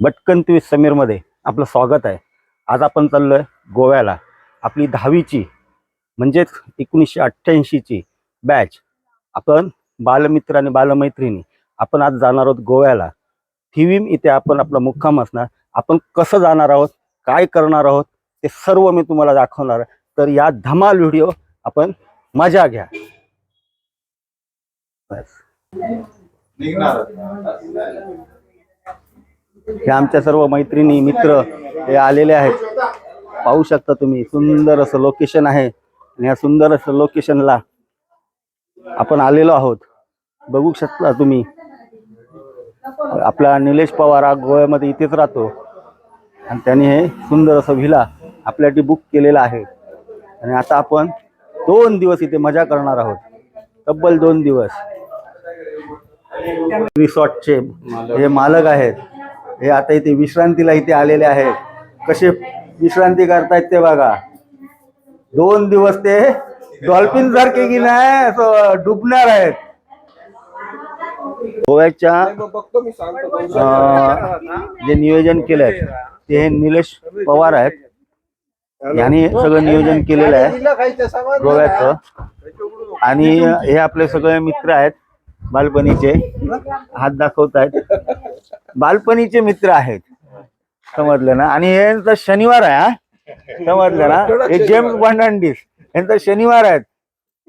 भटकन तुम्ही समीरमध्ये आपलं स्वागत आहे. आज आपण चाललो आहे गोव्याला. आपली दहावीची म्हणजेच एकोणीसशे अठ्ठ्याऐंशीची बॅच आपण बालमित्र आणि बालमैत्रिणी आपण आज जाणार आहोत गोव्याला. थिवीम इथे आपण आपला मुक्काम असणार. आपण कसं जाणार आहोत काय करणार आहोत ते सर्व मी तुम्हाला दाखवणार. तर या धमाल व्हिडिओ आपण मजा घ्या. बस. हे आमच्या सर्व मैत्रिणी मित्र हे आलेले आहेत. पाहू शकता तुम्ही सुंदर असं लोकेशन आहे. आणि या सुंदर असं लोकेशनला आपण आलेलो आहोत. बघू शकता तुम्ही. आपला निलेश पवार हा गोव्यामध्ये इथेच राहतो. आणि त्याने हे सुंदर असं व्हिला आपल्यासाठी बुक केलेलं आहे. आणि आता आपण दोन दिवस इथे मजा करणार आहोत. तब्बल दोन दिवस. रिसॉर्टचे हे मालक आहेत. हे आता इथे विश्रांतीला इथे आलेले आहेत कसे विश्रांती करतायत ते बघा. दोन दिवस ते डॉल्फिन सारखे की नाही असं डुबणार आहेत. गोव्याच्या जे नियोजन केलंय ते हे निलेश पवार आहेत. यांनी सगळं नियोजन केलेलं आहे गोव्याचं. आणि हे आपले सगळे मित्र आहेत बालपणीचे. हात दाखवत आहेत बालपणीचे मित्र आहेत. समजलं ना? आणि हे यांचा शनिवार आहे हा? समजलं ना? हे जेम्स बर्नांडिस यांचा शनिवार आहेत.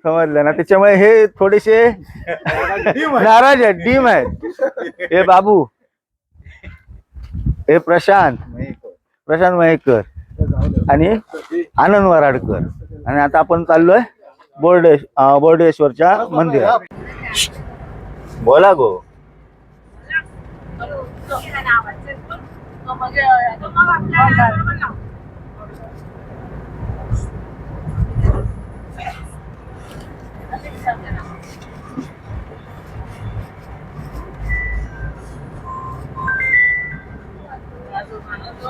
समजलं ना? त्याच्यामुळे हे थोडेसे नाराज आहेत डीम आहेत. हे बाबू. हे प्रशांत. प्रशांत मयेकर आणि आनंद वराडकर. आणि आता आपण चाललोय बोर्डे बोर्डेश्वरच्या मंदिरात. बोला गो. आपण आता जत्रेला आलेलो आहोत कमी करामध्ये यंदा आपण जो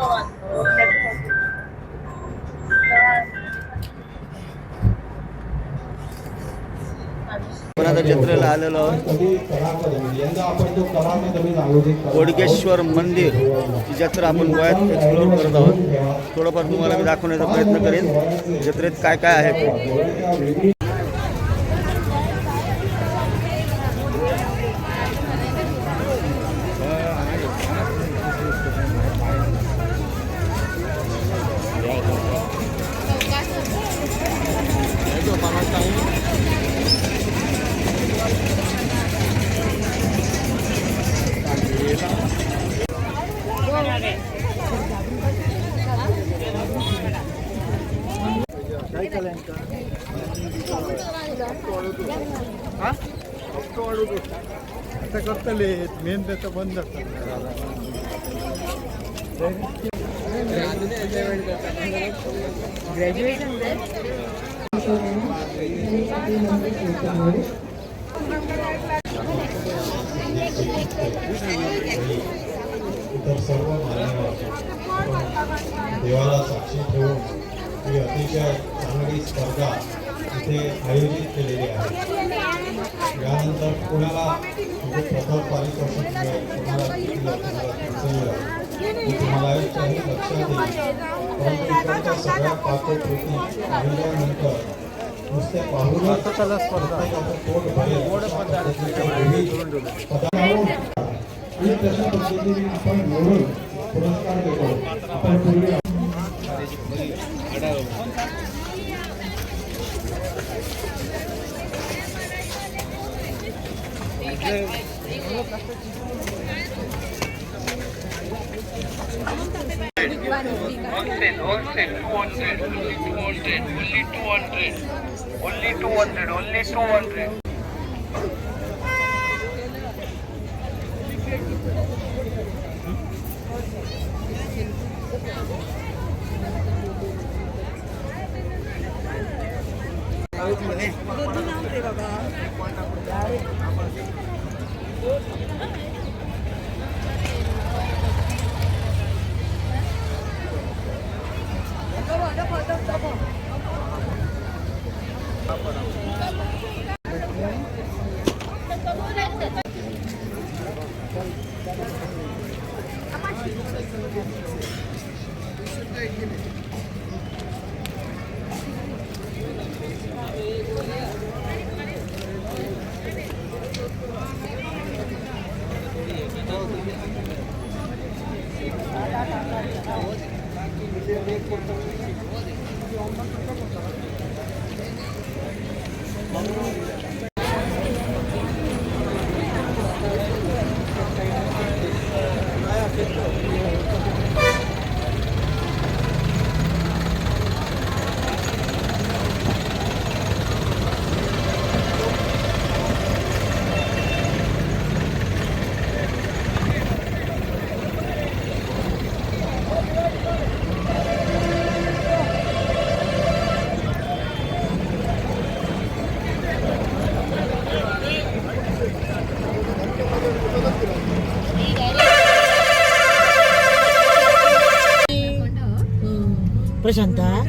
करामध्ये जत्रेला आलेलो आहोत. बोडगेश्वर मंदिर ही जत्रा आपण गोव्यात एक्सप्लोर करत आहोत. थोडंफार तुम्हाला मी दाखवण्याचा प्रयत्न करेन. जत्रेत काय काय आहे? आता करतले मेन त्याचं बंद इतर सर्व मान्यवर देवाला साक्षी ठेवून ही अतिशय चांगली स्पर्धा इथे आयोजित केलेली आहे. यानंतर कोणाला म्हणजे प्रथम पारितोषिक मिळेल. कोणाला द्वितीय कोणाला तृतीय मी तुम्हाला याच्याही लक्षात येईल परंतु इकडच्या सगळ्या पाककृती पाहिल्यानंतर नुसते पाहूनच प्रत्येकाचं पोट भरेल. आणि तशा पद्धतीने आपण निवडून पुरस्कार देतो. आपण पूर्वी Wholesale, wholesale, 200, only 200, only 200, only 200, only 200. 거네. Prashanta हो.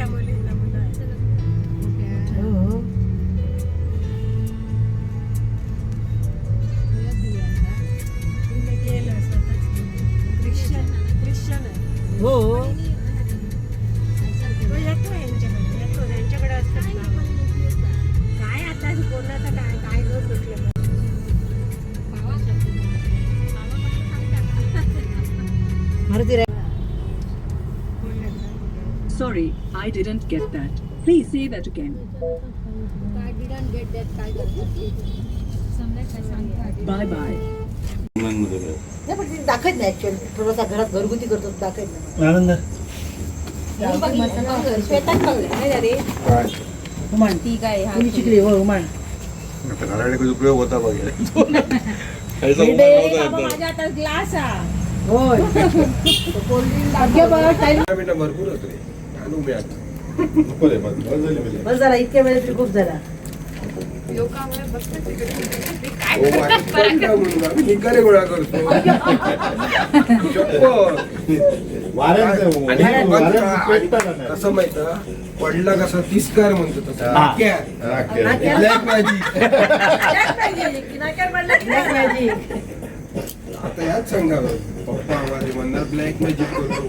I didn't get that. Please say that again. काय didn't get that काय Bye bye. नाही पण ते दाखवत नाही ऍक्च्युअली थोडासा घरात घरगुती करतो दाखवत नाही. आनंद श्वेतात बघलं रे? उमान ती काय हा तुम्ही शिकली हो उमान. उपयोग होता बघेल माझ्या आता ग्लास हा होय. बरं टाइम भरपूर होत. रे आणू मी आता. बस झाला इतक्या वेळेत तरी खूप झाला हो, म्हणून आम्ही गोळा करतो. शपथ. आणि बघ का, आणि कसं माहीत पडला कसं तिस्कार म्हणतो तसं. नाक्यात. Black magic. आता याच सांगावं. पप्पा माझे म्हणणार ब्लॅक मॅजिक करतो.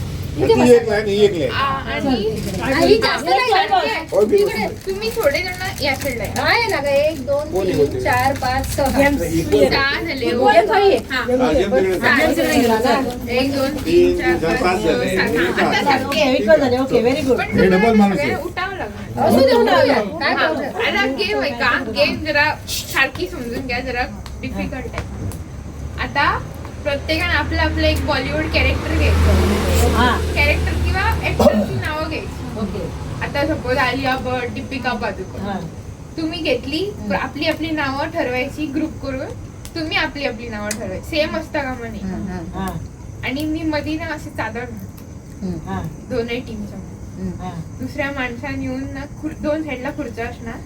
ही एक लाइट आणि जास्त नाही लागते. तिकडे तुम्ही थोडे जण या साईडला आहे. आहे ना गं, एक दोन कोणी तीन? चार पाच सहा. सहा झाले हो. हा. एक दोन तीन चार पाच सहा सात आता सात. पण तुम्हाला उठावं लागणार. असू दे उठावं. काय हा. आता गेम आहे का? गेम जरा सारखी समजून घ्या जरा डिफिकल्ट आहे. आता प्रत्येकाने आपलं आपलं एक बॉलिवूड कॅरेक्टर घ्यायचं. हा. कॅरेक्टर किंवा ऍक्टरची नावं घ्यायची. ओके. आता सपोज आलिया भट दीपिका पादुकोण. हा. तुम्ही घेतली आपली आपली नावं ठरवायची ग्रुप करून तुम्ही आपली आपली नावं ठरवायची. सेम असता का म्हणे? हा आणि मी मधी ना असे चादर घालते, हा. दोन्ही टीमच्या हा. दुसऱ्या माणसाने येऊन ना खुर- दोन साईडला खुर्च्या असणार.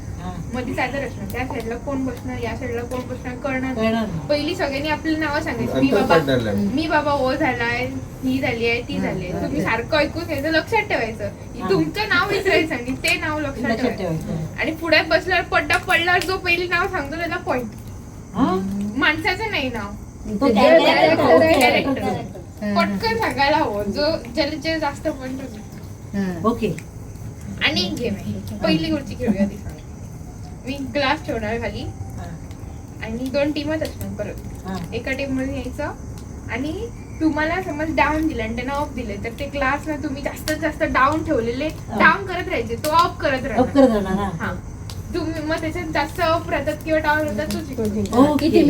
मध्ये चादर असणार त्या साईडला कोण बसणार या साईडला कोण बसणार कळणार नाही. पहिली सगळ्यांनी आपली नावं सांगायची. मी बाबा. मी बाबा ओ झालाय ही झाली आहे ती झाली आहे. तुम्ही सारखं ऐकून घ्यायचं लक्षात ठेवायचं. तुमचं नाव विसरायचं आणि ते नाव लक्षात ठेवायचं. आणि पुढे बसल्यावर पड्डा पडल्यावर जो पहिली नाव सांगतो त्याला पॉइंट हा? माणसाचं नाही नाव. character. पटकन सांगायला हवं. जो ज्याला जे जास्त पॉइंट ओके. आणि एक गेम आहे. पहिली गोष्टी खेळूया मी ग्लास ठेवणार खाली. आणि दोन टीमच असणार परत. हा. एका टीममध्ये यायचं आणि तुम्हाला समज डाऊन दिलं आणि त्यांना ऑफ दिले तर ते ग्लास ना तुम्ही जास्तीत जास्त डाऊन ठेवलेले. डाऊन करत राहायचे. तो ऑफ करत अप राहणार हा. हा. तुम्ही मग त्याच्यात जास्त ऑफ राहतात किंवा डाऊन होतात तू. किती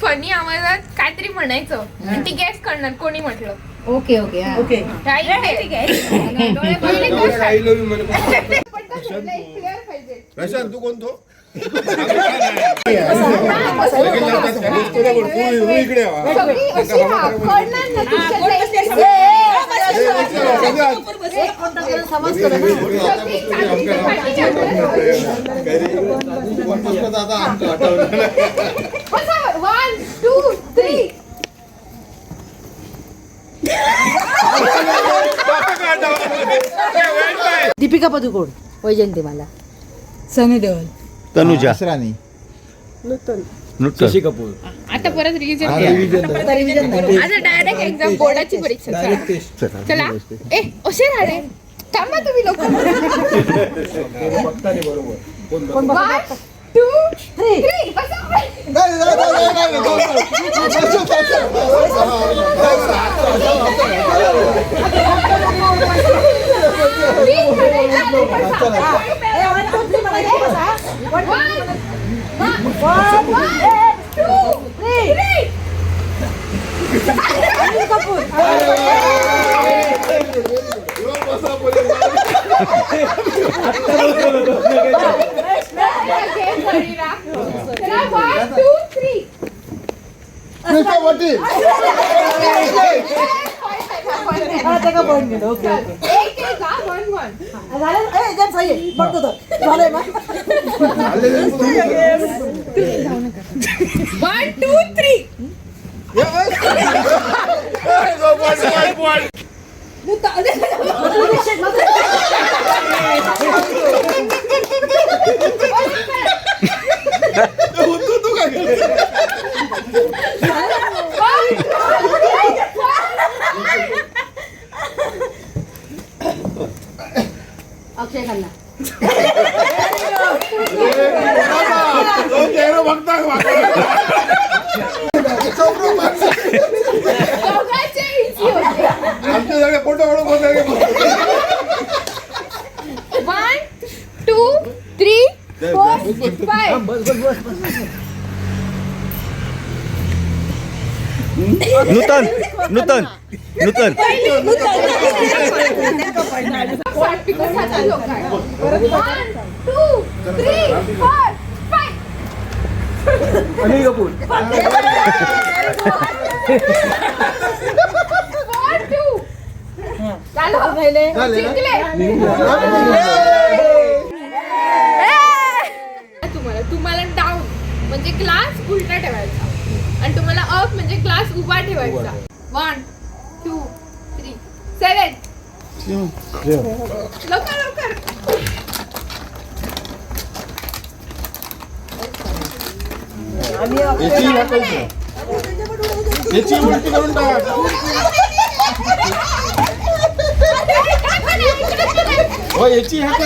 फनी आवाजात काहीतरी म्हणायचं. आणि ती गॅस करणार कोणी म्हटलं. Okay okay. ओके. प्रशांत तू कोणतो इकडे दीपिका पदुकोण वैजयंतीमाला सनी देओल तनुजा नूतन. नृत्य कपूर. आता परत रिव्हिजन आता revision नाही. आता डायरेक्ट एक्झाम बोर्डाची परीक्षा. चला. चला. ए थांबा तुम्ही लोक. One two three one two three हा, ते का point गेलं. Okay, okay. एक एक हा वन वन झालं? ए, एकदम सही आहे. बघतो तो. झालंय ना? One two three Akshaye Khanna दोघांचे easy होते one two three four five Nutan Nutan Nutan. Anil Kapoor. झालं जिंकले तुम्हाला तुम्हाला डाऊन म्हणजे क्लास उलटा ठेवायचा आणि तुम्हाला अप म्हणजे क्लास उभा ठेवायचा. वन टू थ्री सेवन लवकर लवकर. याची ह्या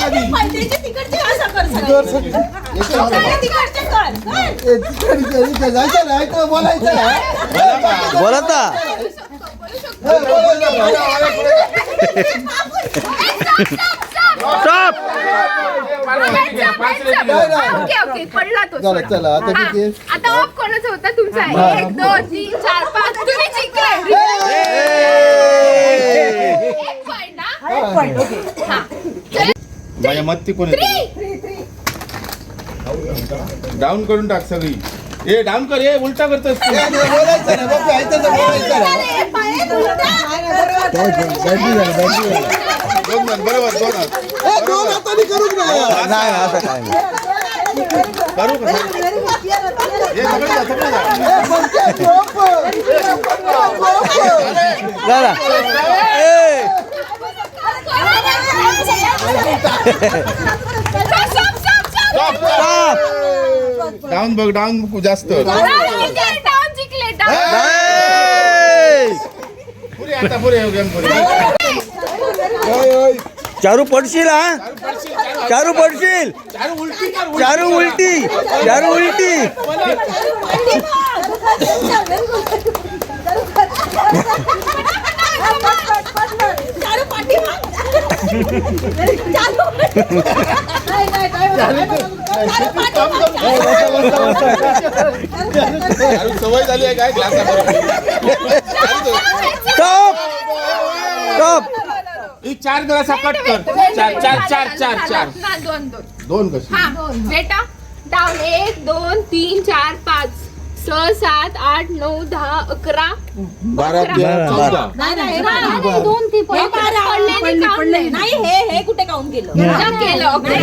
का आधी बोला आता स्टॉप ओके ओके पडला तो चला आता आता ऑफ कोणाचा होता? तुमचा एक दोन तीन चार पाच. तुम्ही जिंकले. एक पॉइंट ना एक point, ओके. हा. चला माझ्या मत्ती कोण थ्री डाऊन करून टाक सगळी ए डाऊन कर ए उलटा करतोस तू दोन जण बरोबर दोन हात. नाही असं काय नाही करू का हे सगळे जा, सगळे जा. झाला ए डाऊन बघ डाऊन जास्त! पुरे आता पुरे गेम पुरे. चारू पडशील हा? चारू पडशील चारू उलटी कर चारू उलटी चारू उलटी. चारू सवय झाली आहे काय ग्लासा स्टॉप स्टॉप ही चार जरा सकट कर. चार चार चार चार चार. दोन दोन. दोन हा बेटा डाऊन एक दोन तीन चार पाच. सहा सात आठ नऊ दहा अकरा. बारा अकरा. चौदा दोन ती नाही हे हे कुठे काउंट केलं? केलं अकरा.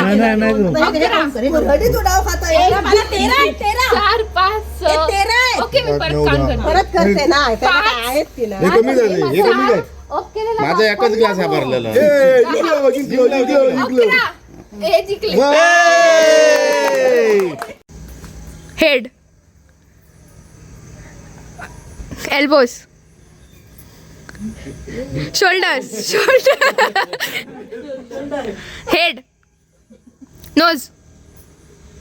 अकरा. चार पाच सहा. ओके मी परत काउंट करते. परत करते ना हे कमी झाले हे कमी झाले. माझा एकच ग्लास हा पडला भरलेला तो. अकरा. हे जिंकले. Head elbows shoulders shoulder head nose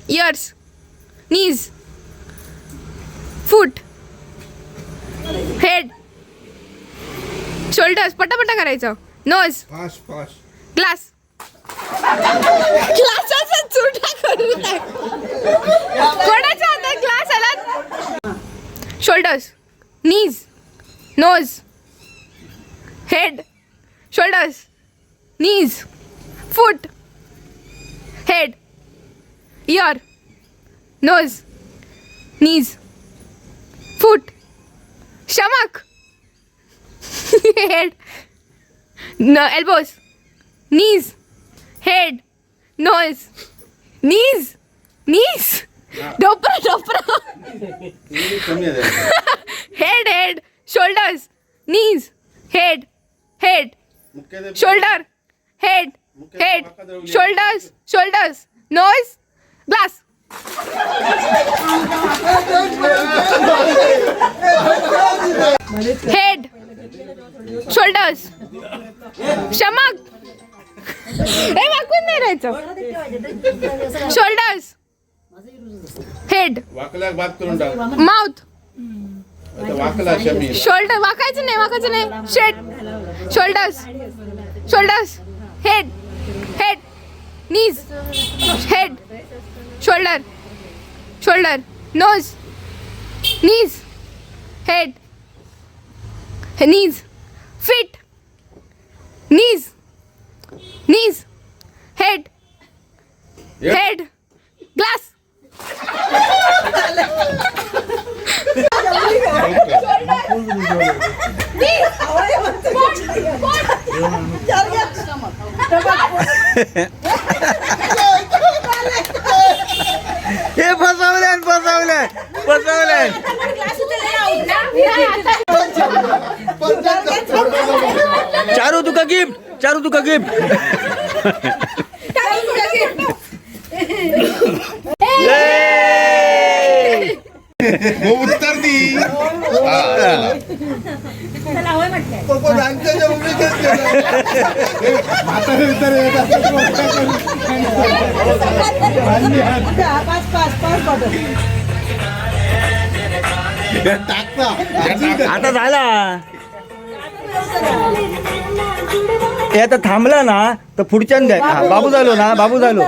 ears knees feet head shoulders पटापटा करायचं. नोज ग्लास ग्लासाचा चुटा करून कोणाच्या हातात ग्लास आला? Shoulders knees, nose, head, shoulders, knees, foot, head, ear, nose, knees, foot, stomach, head, no, elbows, knees, head, nose, knees, knees. डोपर Doppler. Head head shoulders knees head head shoulder head head shoulders shoulders nose glass head shoulders शमक हे वाकून नाही राहायचं. Shoulders head. करून टाक. Mouth. आता वाकला Shami. Shoulder वाकायचं नाही वाकायचं नाही. शेट. Shoulders. Shoulders. Head. Head. Knees. Head. Shoulder. Shoulder. Nose. Knees. Head. Knees. Feet. Knees. Knees. Head. Head. Glass. हे फसवले फसवले फसवले चारू तुका गिफ्ट चारू तुका गिफ्ट हो उत्तर दी आता झाला. हे आता थांबला ना तर पुढच्या द्या. हा, बाबू झालो ना बाबू झालो.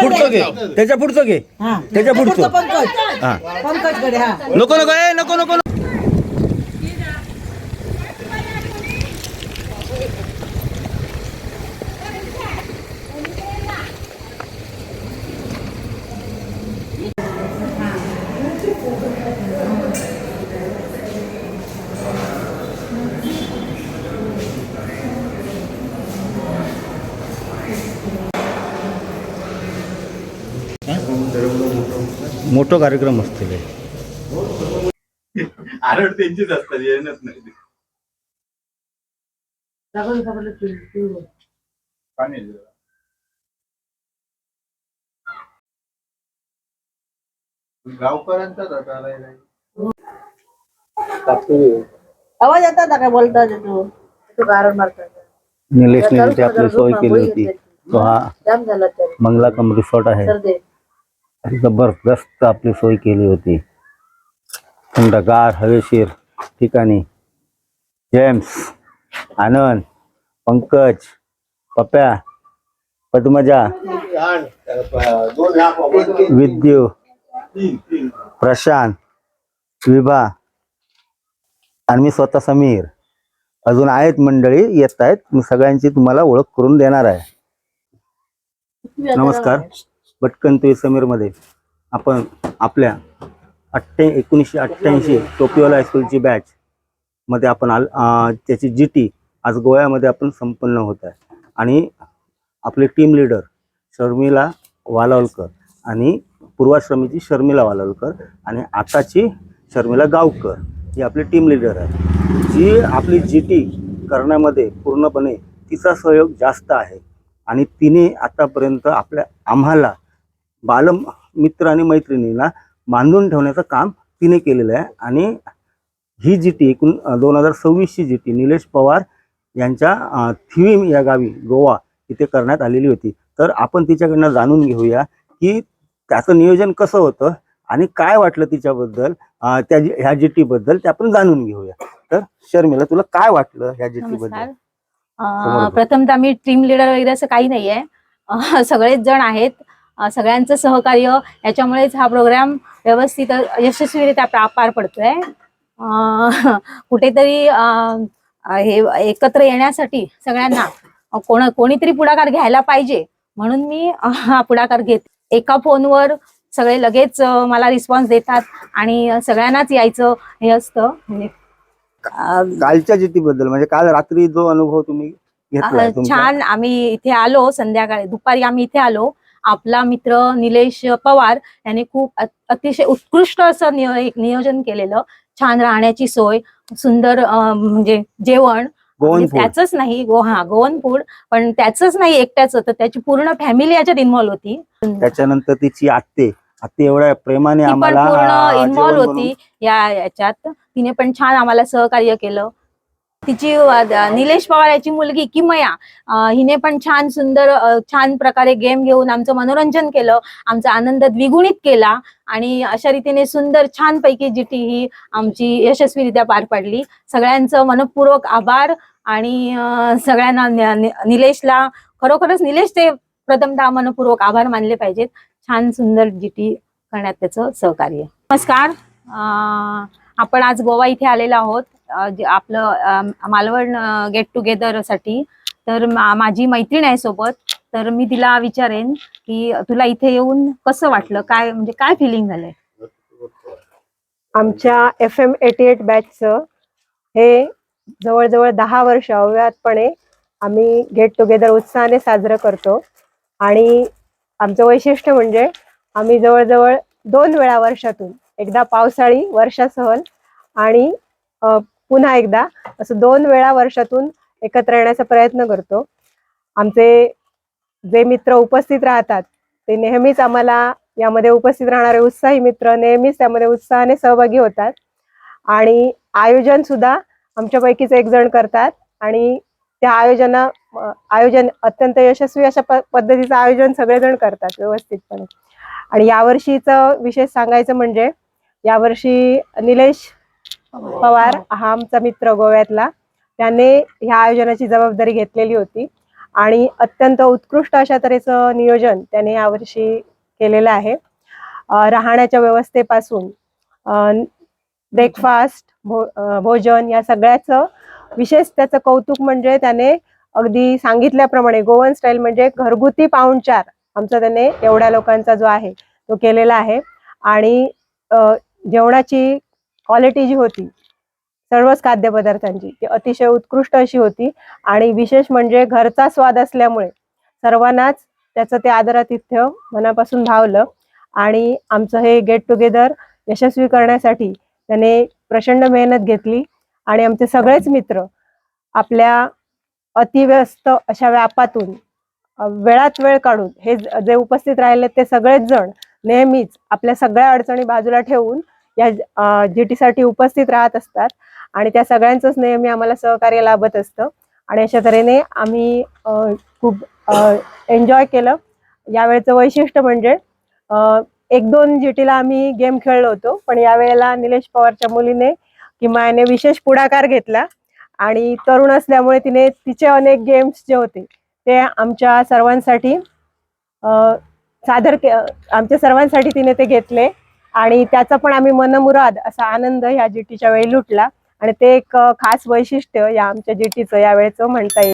पुढचं घे. त्याच्या पुढचं घे. हा. त्याच्या पुढचं पंकज. हा. पंकजकडे हा. नको नको ए नको नको. मोठं कार्यक्रम असतील हे. आरड त्यांचीच असतात येणच नाही. पाणी. गावकऱ्यांचा आवाज येतात ना काय बोलतात तू तू गारण मारतात. निलेशने आपली सोय केली होती. तो हा तर मंगलाकम रिसॉर्ट आहे. सर्दे जबरदस्त आपली सोय केली होती. थंडगार हवेशीर ठिकाणी. जेम्स आनंद पंकज पप्या पद्मजा विद्यू प्रशांत विभा आणि मी स्वतः समीर. अजून आहेत मंडळी येत आहेत. मी सगळ्यांची तुम्हाला ओळख करून देणार आहे. नमस्कार. भटकन समीरमध्ये आपण आपल्या अठ्ठ्या एकोणीसशे अठ्ठ्याऐंशी टोपियोला हायस्कूलची बॅच मध्ये आपण आल त्याची जी टी आज गोव्यामध्ये आपण संपन्न होत आहे. आणि आपले टीम लीडर शर्मिला वालावलकर आणि पूर्वाश्रमीची शर्मिला वालावलकर आणि आताची शर्मिला गावकर ही आपली टीम लीडर आहे जी आपली जी टी करण्यामध्ये पूर्णपणे तिचा सहयोग जास्त आहे आणि तिने आतापर्यंत आपल्या आम्हाला बाल मित्र आणि मैत्रिणींना बांधून ठेवण्याचं काम तिने केलेलं आहे. आणि ही जी टी एकूण दोन हजार सव्वीसची जी टी निलेश पवार यांच्या थिवीम या गावी गोवा इथे करण्यात आलेली होती. तर आपण तिच्याकडनं जाणून घेऊया की त्याचं नियोजन कसं होतं आणि काय वाटलं तिच्याबद्दल त्या जी- ह्या जी बद्दल ते आपण जाणून घेऊया. तर शर्मिला तुला काय वाटलं ह्या जी बद्दल प्रथमतः मी टीम लिडर वगैरे असं काही नाहीये. सगळेच जण आहेत. सगळ्यांचं सहकार्य. याच्यामुळेच हा प्रोग्राम व्यवस्थित यशस्वीरित्या पार पडतोय. कुठेतरी हे एकत्र येण्यासाठी सगळ्यांना कोण कोणीतरी पुढाकार घ्यायला पाहिजे म्हणून मी हा पुढाकार घेत. एका फोनवर सगळे लगेच मला रिस्पॉन्स देतात आणि सगळ्यांनाच यायचं हे असतं. म्हणजे कालच्या जी बद्दल म्हणजे काल रात्री जो अनुभव तुम्ही छान. आम्ही इथे आलो संध्याकाळी. दुपारी आम्ही इथे आलो. आपला मित्र निलेश पवार यांनी खूप अतिशय उत्कृष्ट असं नियो- नियोजन केलेलं छान राहण्याची सोय सुंदर म्हणजे जेवण. म्हणजे त्याच नाही गो हा गोवन फूड पण त्याच नाही एकट्याच तर त्याची पूर्ण फॅमिली याच्यात इन्व्हॉल्व होती. त्याच्यानंतर तिची आत्ते आत्ते एवढ्या प्रेमाने आम्हाला अ, पूर्ण इन्व्हॉल्व जेवण होती या याच्यात. तिने पण छान आम्हाला सहकार्य केलं. तिची निलेश पवार याची मुलगी किमया हिने पण छान सुंदर छान प्रकारे गेम घेऊन आमचं मनोरंजन केलं आमचा आनंद द्विगुणित केला आणि अशा रीतीने सुंदर छान पैकी जीटी ही आमची यशस्वीरित्या पार पडली. सगळ्यांचं मनपूर्वक आभार आणि सगळ्यांना निलेशला खरोखरच निलेश ते प्रथमतः मनपूर्वक आभार मानले पाहिजेत. छान सुंदर जीटी करण्यात त्याचं सहकार्य. नमस्कार. आपण आज गोवा इथे आलेलो आहोत. आपलं मालवण गेट टुगेदरसाठी तर माझी मैत्रीण आहे सोबत तर मी तिला विचारेन की तुला इथे येऊन कसं वाटलं? काय म्हणजे काय फिलिंग झालंय? आमच्या F M A T eight बॅचचं हे जवळजवळ दहा वर्ष अव्यातपणे आम्ही गेट टुगेदर उत्साहाने साजरं करतो. आणि आमचं वैशिष्ट्य म्हणजे आम्ही जवळजवळ दोन वेळा वर्षातून एकदा पावसाळी वर्षा सहल आणि पुन्हा एकदा असं दोन वेळा वर्षातून एकत्र येण्याचा प्रयत्न करतो. आमचे जे मित्र उपस्थित राहतात ते नेहमीच आम्हाला यामध्ये उपस्थित राहणारे उत्साही मित्र नेहमीच त्यामध्ये उत्साहाने सहभागी होतात. आणि आयोजन सुद्धा आमच्यापैकीच एक जण करतात आणि त्या आयोजना आयोजन अत्यंत यशस्वी अशा प- पद्धतीचं आयोजन सगळेजण करतात व्यवस्थितपणे. आणि यावर्षीचं विशेष सांगायचं म्हणजे यावर्षी निलेश पवार. हा आमचा मित्र गोव्यातला. त्याने ह्या आयोजनाची जबाबदारी घेतलेली होती. आणि अत्यंत उत्कृष्ट अशा तऱ्हेचं नियोजन त्याने यावर्षी केलेलं आहे. राहण्याच्या व्यवस्थेपासून ब्रेकफास्ट भो भोजन या सगळ्याचं विशेष त्याचं कौतुक म्हणजे त्याने अगदी सांगितल्याप्रमाणे गोवन स्टाईल म्हणजे घरगुती पाहुणचार आमचा त्याने एवढ्या लोकांचा जो आहे तो केलेला आहे. आणि जेवणाची क्वालिटी जी होती सर्वच खाद्यपदार्थांची ती अतिशय उत्कृष्ट अशी होती. आणि विशेष म्हणजे घरचा स्वाद असल्यामुळे सर्वांनाच त्याचं ते आदरातिथ्य मनापासून भावलं. आणि आमचं हे गेट टुगेदर यशस्वी करण्यासाठी त्याने प्रचंड मेहनत घेतली. आणि आमचे सगळेच मित्र आपल्या अतिव्यस्त अशा व्यापातून वेळात वेळ काढून हे जे उपस्थित राहिले ते सगळेच जण नेहमीच आपल्या सगळ्या अडचणी बाजूला ठेवून या जीटीसाठी उपस्थित राहत असतात. आणि त्या सगळ्यांचंच नेहमी आम्हाला सहकार्य लाभत असतं. आणि अशा तऱ्हेने आम्ही खूप एन्जॉय केलं. यावेळेचं वैशिष्ट्य म्हणजे एक दोन जीटीला आम्ही गेम खेळलो होतो. पण यावेळेला निलेश पवारच्या मुलीने किंवा याने विशेष पुढाकार घेतला. आणि तरुण असल्यामुळे तिने तिचे अनेक गेम्स जे होते ते आमच्या सर्वांसाठी सादर के आमच्या सर्वांसाठी तिने ते घेतले. आणि त्याचा पण आम्ही मनमुराद असा आनंद ह्या जीटीच्या वेळी लुटला. आणि ते एक खास वैशिष्ट्य या आमच्या जीटीचं यावेळेचं म्हणता येईल.